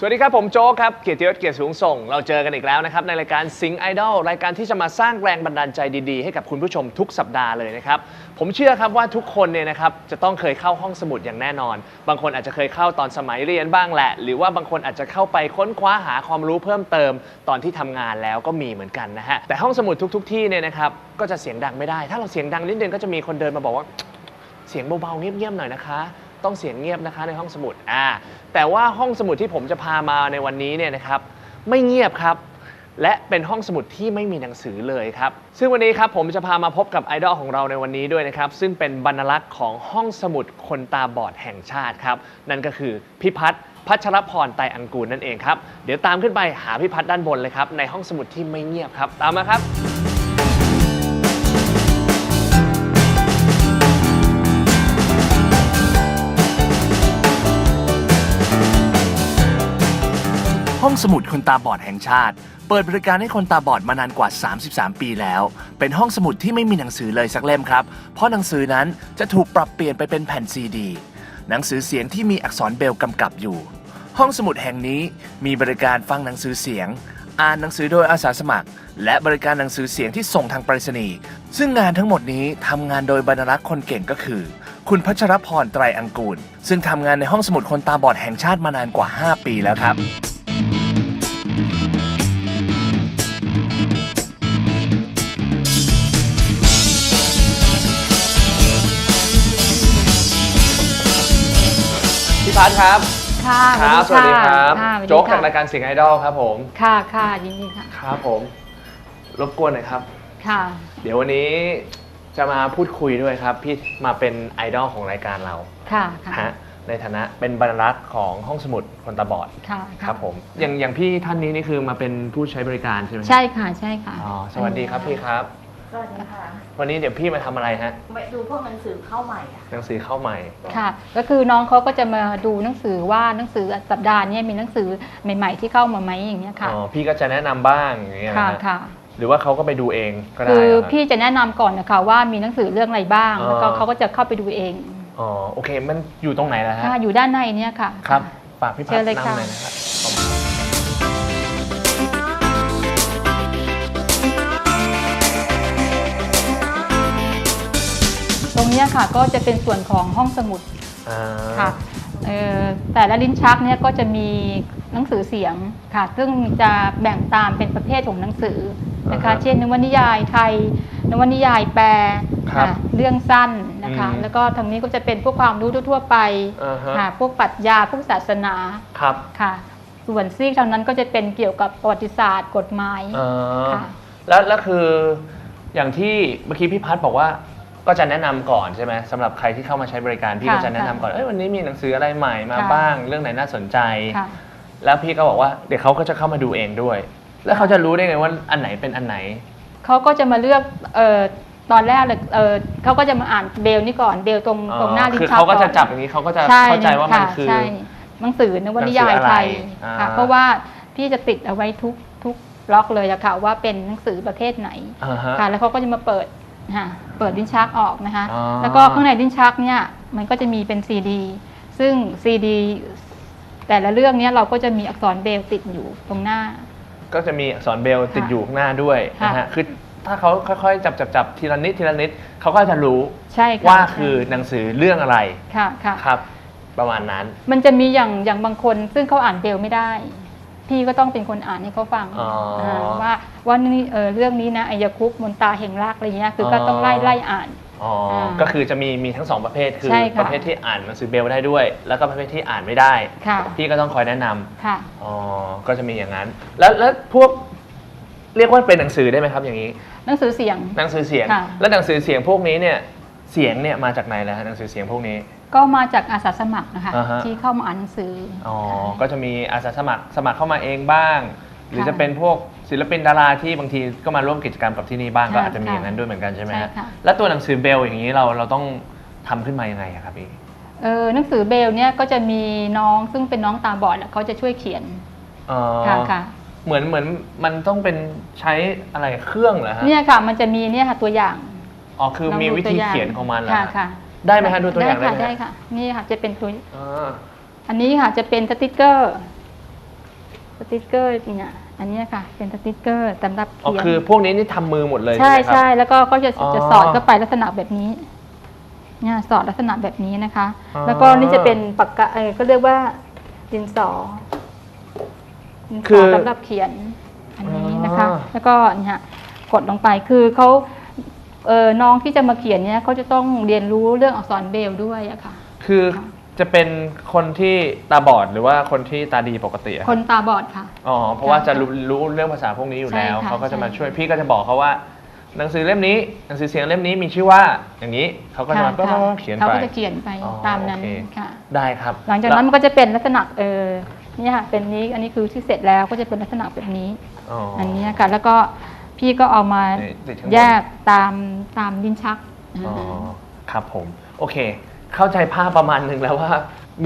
สวัสดีครับ ผมโจ๊กครับ เกียรติยศเกียรติสูงส่ง เราเจอกันอีกแล้วนะครับ ในรายการซิงไอดอลรายการที่จะมาสร้างแรงบันดาลใจดีๆ ให้กับคุณผู้ชมทุกสัปดาห์เลยนะครับ ผมเชื่อครับว่าทุกคนเนี่ยนะครับจะต้องเคยเข้าห้องสมุดอย่างแน่นอน บางคนอาจจะเคยเข้าตอนสมัยเรียนบ้างแหละ หรือว่าบางคนอาจจะเข้าไปค้นคว้าหาความรู้เพิ่มเติม ตอนที่ทำงานแล้วก็มีเหมือนกันนะฮะแต่ห้องสมุดทุก ๆ ที่เนี่ยนะครับก็จะเสียงดังไม่ได้ ถ้าเราเสียงดังนิดนึงก็จะมีคนเดินมาบอกว่า เสียงเบาๆเงียบๆหน่อยนะคะ ต้องเสียงเงียบนะคะในห้องสมุดอ่าแต่ว่าห้องสมุดที่ผมจะพามาในวันนี้เนี่ยนะครับไม่เงียบครับ และเป็นห้องสมุดที่ไม่มีหนังสือเลยครับ ซึ่งวันนี้ครับผมจะพามาพบกับไอดอลของเราในวันนี้ด้วยนะครับ ซึ่งเป็นบรรลักษ์ของห้องสมุดคนตาบอดแห่งชาติครับ นั่นก็คือพิพัฒน์พัชรพรไตรอังกูลนั่นเองครับ เดี๋ยวตามขึ้นไปหาพิพัฒน์ด้านบนเลยครับในห้องสมุดที่ไม่เงียบครับ ตามมาครับ ห้องสมุดคนตาบอดแห่งชาติ เปิดบริการให้คนตาบอดมานานกว่า 33 ปีแล้ว เป็นห้องสมุดที่ไม่มีหนังสือเลยสักเล่มครับ เพราะหนังสือนั้นจะถูกปรับเปลี่ยนไปเป็นแผ่นซีดี หนังสือเสียงที่มีอักษรเบลกำกับอยู่ ห้องสมุดแห่งนี้มีบริการฟังหนังสือเสียง อ่านหนังสือโดยอาสาสมัคร และบริการหนังสือเสียงที่ส่งทางไปรษณีย์ซึ่งงานทั้งหมดนี้ทำงานโดยบรรณารักษ์คนเก่งก็คือ คุณพัชรพรไตรอังกูล ซึ่งทำงานในห้องสมุดคนตาบอดแห่งชาติมานานกว่า 5 ปีแล้วครับ พี่พัฒน์ครับค่ะครับสวัสดีครับค่ะสวัสดีโจ๊กค่ะจากรายการเสียงไอดอลครับผมค่ะค่ะยินดีค่ะ ครับผมรบกวนหน่อยครับ ค่ะ เดี๋ยววันนี้จะมาพูดคุยด้วยครับ พี่มาเป็นไอดอลของรายการเราค่ะค่ะฮะในฐานะเป็นบรรลักษ์ของห้องสมุดคนตาบอดค่ะครับผมอย่างอย่างพี่ท่านนี้นี่คือมาเป็นผู้ใช้บริการใช่ไหมใช่ค่ะใช่ค่ะอ๋อสวัสดีครับพี่ครับ สวัสดีค่ะวันนี้เดี๋ยวพี่มาทำอะไรฮะ ไปดูพวกหนังสือเข้าใหม่อะหนังสือเข้าใหม่ ค่ะ ก็คือน้องเขาก็จะมาดูหนังสือว่าหนังสือสัปดาห์นี้มีหนังสือใหม่ ๆ ที่เข้ามาไหมอย่างเงี้ยค่ะ อ๋อ พี่ก็จะแนะนำบ้างอย่างเงี้ยนะค่ะฮะค่ะ หรือว่าเขาก็ไปดูเองก็ได้คือเหรอฮะ พี่จะแนะนำก่อนนะคะว่ามีหนังสือเรื่องอะไรบ้าง อ๋อ แล้วก็เขาก็จะเข้าไปดูเองอ๋อ โอเค มันอยู่ตรงไหนล่ะฮะ ค่ะอยู่ด้านในเนี่ยค่ะ ครับ ฝากพี่พัฒเชิญน์เลยนำค่ะ หน่อยนะครับ รงเนี้ยค่ะก็จะเป็นส่วนของห้องสมุดอ่า ค่ะเอ่อแต่ละลิ้นชักเนี่ยก็จะมีหนังสือเสียงค่ะ ซึ่งจะแบ่งตามเป็นประเภทของหนังสือนะคะเช่นนวนิยายไทย นวนิยายแปลค่ะเรื่องสั้นนะคะแล้วก็ทางนี้ก็จะเป็นพวกความรู้ทั่วๆไปอ่าฮะค่ะพวกปรัชญาพวกศาสนาครับค่ะ ส่วนซีกทางนั้นก็จะเป็นเกี่ยวกับประวัติศาสตร์ กฎหมาย อ่าค่ะ แล้วแล้วคืออย่างที่เมื่อกี้พี่พัฒน์บอกว่า ก็จะแนะนำก่อนใช่ไหมสำหรับใครที่เข้ามาใช้บริการพี่ค่ะก็จะแนะนำก่อนเอ้ยวันนี้มีหนังสืออะไรใหม่มาค่ะบ้าง เรื่องไหนน่าสนใจค่ะแล้วพี่ก็บอกว่าเดี๋ยวเขาก็จะเข้ามาดูเองด้วย แล้วเขาจะรู้ได้ไงว่าอันไหนเป็นอันไหนเขาก็จะมาเลือกเอ่อตอนแรกเลยเอ่อเขาก็จะมาอ่านเบลนี่ก่อนเบลตรงตรงหน้าลิ้นคือชักเขาก็จะอนจับอย่างนี้เขาก็จะช่เข้าใจว่ามันค่ะคือใช่หนังสือนวนิยายไทยหนังสืออะไรอ่าค่ะเพราะว่าพี่จะติดเอาไว้ทุกทุกล็อกเลยอะค่ะว่าเป็นหนังสือประเภทไหนอ่าฮะค่ะแล้วเขาก็จะมาเปิด ค่ะเปิดลิ้นชักออกนะคะ อ๋อ แล้วก็ข้างในลิ้นชักเนี่ยมันก็จะมีเป็นซีดี ซึ่งซีดี แต่ละเรื่องเนี้ยเราก็จะมีอักษรเบลติดอยู่ตรงหน้า ก็จะมีอักษรเบลติดอยู่ข้างหน้าด้วยค่ะนะฮะคือถ้าเขาค่อยๆ จับจับจับทีละนิดทีละนิดเขาก็จะรู้ใช่ค่ะว่าคือหนังสือเรื่องอะไรค่ะค่ะ ครับ ประมาณนั้น มันจะมีอย่างอย่างบางคนซึ่งเขาอ่านเบลไม่ได้ พี่ก็ต้องเป็นคนอ่านให้เขาฟังอ๋ออ่าว่าว่านี่เออเรื่องนี้นะอายคุปต์มนตราแห่งรักอะไรเงี้ยคือก็ต้องไล่ไล่อ่าน อ๋ออาก็คือจะมีมีทั้งสองประเภทคือ ใช่ค่ะ ประเภทที่อ่านหนังสือเบลได้ด้วย แล้วก็ประเภทที่อ่านไม่ได้ ค่ะพี่ก็ต้องคอยแนะนำค่ะ อ๋อก็จะมีอย่างนั้น แล้วแล้วพวกเรียกว่าเป็นหนังสือได้ไหมครับอย่างนี้ หนังสือเสียง หนังสือเสียง ค่ะ แล้วหนังสือเสียงพวกนี้เนี่ย เสียงเนี่ยมาจากไหนแล้วฮะหนังสือเสียงพวกนี้ ก็มาจากอาสาสมัครนะคะอ่าฮะ ที่เข้ามาอ่านหนังสือออ๋อ ก็จะมีอาสาสมัครสมัครเข้ามาเองบ้าง หรือค่ะจะเป็นพวกศิลปินดาราที่บางทีก็มาร่วมกิจกรรมกับที่นี่บ้างค่ะก็อาจจะมีค่ะอย่างนั้นด้วยเหมือนกันใช่ไหมฮะใช่ค่ะ แล้วตัวหนังสือเบลอย่างนี้เราเราต้องทำขึ้นมายังไงอะครับพี่ เออหนังสือเบลเนี่ยก็จะมีน้องซึ่งเป็นน้องตาบอดแหละเขาจะช่วยเขียนอ๋อ ค่ะค่ะเหมือนเหมือนมันต้องเป็นใช้อะไรเครื่องเหรอฮะ เนี่ยค่ะมันจะมีเนี่ยค่ะตัวอย่าง อ๋อคือลงมีดูวิธีตัางเขียนของมันเหรอค่ะฮะค่ะได้ไหมฮะดูตัวอย่างได้ค่ะไหมได้ฮะค่ะ นี่ค่ะจะเป็นตัวอ่าอันนี้ค่ะจะเป็นสติกเกอร์สติกเกอร์เนี่ยอันเนี้ยค่ะ เป็นสติกเกอร์สำหรับอ๋อเขียนคือพวกนี้นี่ทำมือหมดเลยใช่ใช่ไหมครับ ใช่แล้วก็ก็จะอ๋อจะสอดเข้าไปลักษณะแบบนี้เนี่ยสอดลักษณะแบบนี้นะคะ อ๋อ แล้วก็นี่จะเป็นปากกาเออก็เรียกว่าดินสอดินคืสออสำหรับเขียนอันนี้นะคะอ๋อแล้วก็เนี่ยกดลงไปคือเขาเออ น้องที่จะมาเขียนเนี่ยเขาจะต้องเรียนรู้เรื่องอักษรเบรลล์ด้วยอะค่ะ คือค่ะจะเป็นคนที่ตาบอดหรือว่าคนที่ตาดีปกติอะคนตาบอดค่ะ อ๋อ เพราะว่าจะรู้รู้เรื่องภาษาพวกนี้อยู่แล้ว ใช่ค่ะเขาก็จะมาใช่ช่วยพี่ก็จะบอกเขาว่า หนังสือเล่มนี้ หนังสือเสียงเล่มนี้มีชื่อว่าอย่างนี้เขาก็จะมาค่ะค่ะเขียนเขาไป ก็จะเขียนไปอ๋อตามนั้นโอเค ค่ะ ได้ครับหลังจากนั้นมันก็จะเป็นลักษณะเออเนี่ยค่ะเป็นนี้อันนี้คือที่เสร็จแล้วก็จะเป็นลักษณะแบบนี้อ๋อออันนี้ค่ะ แล้วก็ พี่ก็เอามานี่ติดข้างบน แยกตามตามลิ้นชัก อ๋อครับผม โอเค เข้าใจภาพประมาณหนึ่งแล้วว่า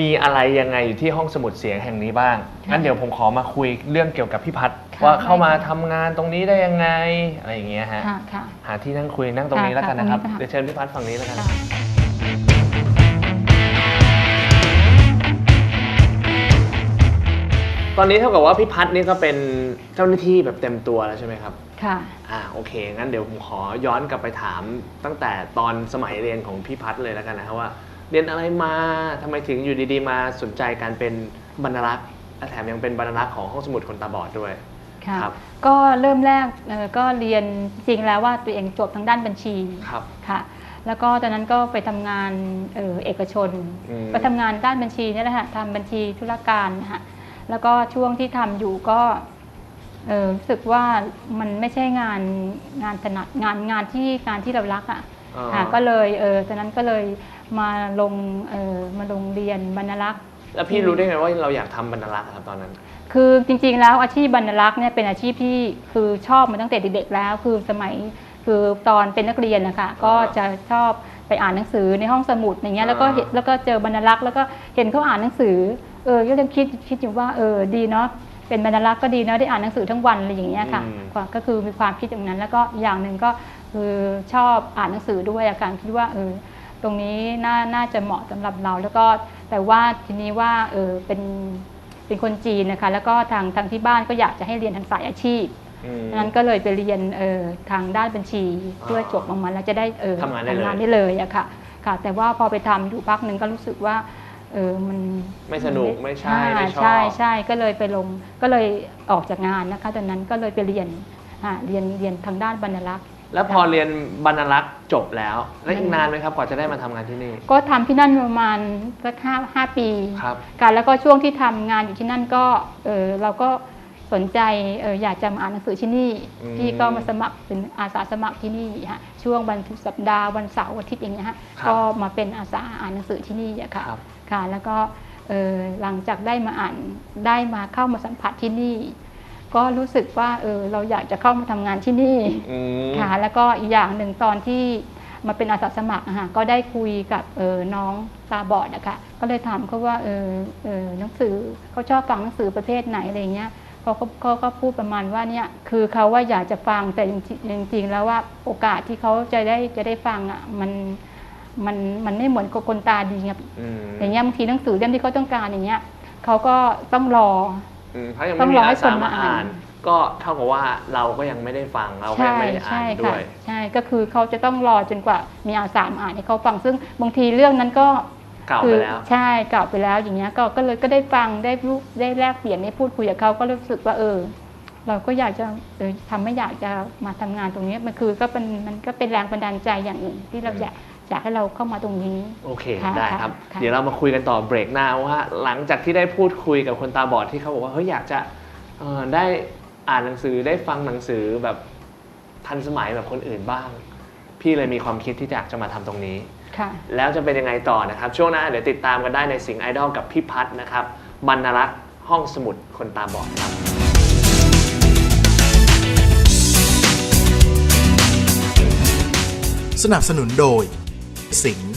มีอะไรยังไงอยู่ที่ห้องสมุดเสียงแห่งนี้บ้างงั้นเดี๋ยวผมขอมาคุยเรื่องเกี่ยวกับพี่พัฒน์ค่ะว่าเข้ามาได้ค่ะ ทำงานตรงนี้ได้ยังไงอะไรอย่างเงี้ยฮะค่ะค่ะ หาที่นั่งคุยนั่งตรงนี้ค่ะแล้วกันนะครับค่ะตรงนี้ค่ะเดี๋ยวเชิญพี่พัฒน์ฝั่งนี้แล้วกันค่ะตอนนี้เท่ากับว่าพี่พัฒน์นี่ก็เป็นเจ้าหน้าที่แบบเต็มตัวแล้วใช่ไหมครับ ค่ะ อ่าโอเค งั้นเดี๋ยวผมขอย้อนกลับไปถามตั้งแต่ตอนสมัยเรียนของพี่พัฒน์เลยแล้วกันนะครับว่า เรียนอะไรมาทำไมถึงอยู่ดีๆ มาสนใจการเป็นบรรณารักษ์และแถมยังเป็นบรรณารักษ์ของห้องสมุดคนตาบอดด้วย ค่ะ ครับก็เริ่มแรกเอ่อก็เรียนจริงแล้วว่าตัวเองจบทางด้านบัญชีครับค่ะ แล้วก็ตอนนั้นก็ไปทำงานเอ่อเอกชน อืม ไปทำงานด้านบัญชีนี่แหละค่ะทำบัญชีธุรการนะคะแล้วก็ช่วงที่ทำอยู่ก็ เอ่อรู้สึกว่ามันไม่ใช่งานงานถนัดงานงานที่งานที่เรารักอะอ๋อค่ะก็เลยเออตอนนั้นก็เลยมาลงเออมาลงเรียนบรรณารักษ์ แล้วพี่รู้ได้ไงว่าเราอยากทำบรรณารักษ์อะครับตอนนั้น คือจริงๆแล้วอาชีพบรรณารักษ์เนี่ยเป็นอาชีพที่คือชอบมาตั้งแต่เด็กๆแล้ว คือสมัยคือตอนเป็นนักเรียนนะคะก็จะชอบไปอ่านหนังสือในห้องสมุดอย่างเงี้ยแล้วก็เห็นอ่าแล้วก็เจอบรรณารักษ์แล้วก็เห็นเขาอ่านหนังสือเออก็ยังคิดคิดอยู่ว่าเออดีเนาะ เป็นบรรณารักษ์ก็ดีเนาะได้อ่านหนังสือทั้งวันอะไรอย่างเงี้ยค่ะก็คือมีความคิดอย่างนั้น แล้วก็อย่างหนึ่งก็คือชอบอ่านหนังสือด้วยอาการคิดว่าเออตรงนี้น่าน่าจะเหมาะสำหรับเรา แล้วก็แต่ว่าทีนี้ว่าเออเป็นเป็นคนจีนนะคะ แล้วก็ทางทางที่บ้านก็อยากจะให้เรียนทางสายอาชีพ อืมดังนั้นก็เลยไปเรียนเออทางด้านบัญชีอ๋อเพื่อจบออกมาแล้วจะได้เออทำงานได้เลย ได้เลยอะค่ะค่ะ แต่ว่าพอไปทำอยู่พักหนึ่งก็รู้สึกว่า เออมันไม่สนุกไม่ใช่ไม่ชอบใช่ใช่ก็เลยไปลงก็เลยออกจากงานนะคะตอนนั้นก็เลยไปเรียนอ่าเรียนเรียนทางด้านบรรณารักษ์แล้วพอเรียนบรรณารักษ์จบแล้วแล้วอีกอืมนานไหมครับกว่าจะได้มาทำงานที่นี่ ก็ทำที่นั่นประมาณสักห้าห้าปีครับค่ะแล้วก็ช่วงที่ทำงานอยู่ที่นั่นก็เออเราก็สนใจเอออยากจะมาอ่านหนังสือที่นี่อืมพี่ก็มาสมัครเป็นอาสาสมัครที่นี่ฮะช่วงวันศุกร์สัปดาห์วันเสาร์อาทิตย์อย่างเงี้ยฮะครับก็มาเป็นอาสาอ่านหนังสือที่นี่อะค่ะ ครับค่ะแล้วก็เออหลังจากได้มาอ่านได้มาเข้ามาสัมผัสที่นี่ ก็รู้สึกว่าเออเราอยากจะเข้ามาทำงานที่นี่อืมค่ะแล้วก็อีกอย่างหนึ่งตอนที่มาเป็นอาสาสมัครอะค่ะก็ได้คุยกับเออน้องตาบอดอะค่ะก็เลยถามเขาว่าเออเออหนังสือเขาชอบฟังหนังสือประเภทไหนอะไรเงี้ยเขาก็เขาก็พูดประมาณว่าเนี่ยคือเขาว่าอยากจะฟังแต่จริงๆจริงๆแล้วว่าโอกาสที่เขาจะได้จะได้ฟังอะมัน มันมันไม่เหมือนกับคนตาดีไงอืมอย่างเงี้ยบางทีหนังสือเล่มที่เขาต้องการอย่างเงี้ยเขาก็ต้องรออืมเขายังต้ไม่องมีรอให้อาสาคนมามาอ่านอ่าน ก็เท่ากับว่าเราก็ยังไม่ได้ฟังเราก็ยังไม่ได้อ่านด้ค่ะวยใช่ก็คือเขาจะต้องรอจนกว่ามีอาสามอ่านให้เขาฟังซึ่งบางทีเรื่องนั้นก็เก่าคืไปแล้วใช่เก่าไปแล้วอย่างเงี้ยก็ก็เลยก็ได้ฟังได้รู้ได้แลกเปลี่ยนได้พูดคุยกับเขาก็รู้สึกว่าเออ เราก็อยากจะเออทำให้อยากจะมาทำงานตรงนี้มันคือก็เป็นมันก็เป็นแรงบันดาลใจอย่างหนึ่งที่เราอยาก อยากให้เราเข้ามาตรงนี้ โอเค ค่ะได้ครับ ค่ะ เดี๋ยวเรามาคุยกันต่อเบรกหน้าว่า หลังจากที่ได้พูดคุยกับคนตาบอดที่เขาบอกว่าเฮ้ยอยากจะเอ่อได้อ่านหนังสือได้ฟังหนังสือแบบทันสมัยแบบคนอื่นบ้าง พี่เลยมีความคิดที่อยากจะมาทำตรงนี้ ค่ะ แล้วจะเป็นยังไงต่อนะครับ ช่วงหน้าเดี๋ยวติดตามกันได้ในสิงห์ไอดอลกับพี่พัฒน์นะครับบรรณรักษ์ห้องสมุดคนตาบอดครับสนับสนุนโดย สิงห์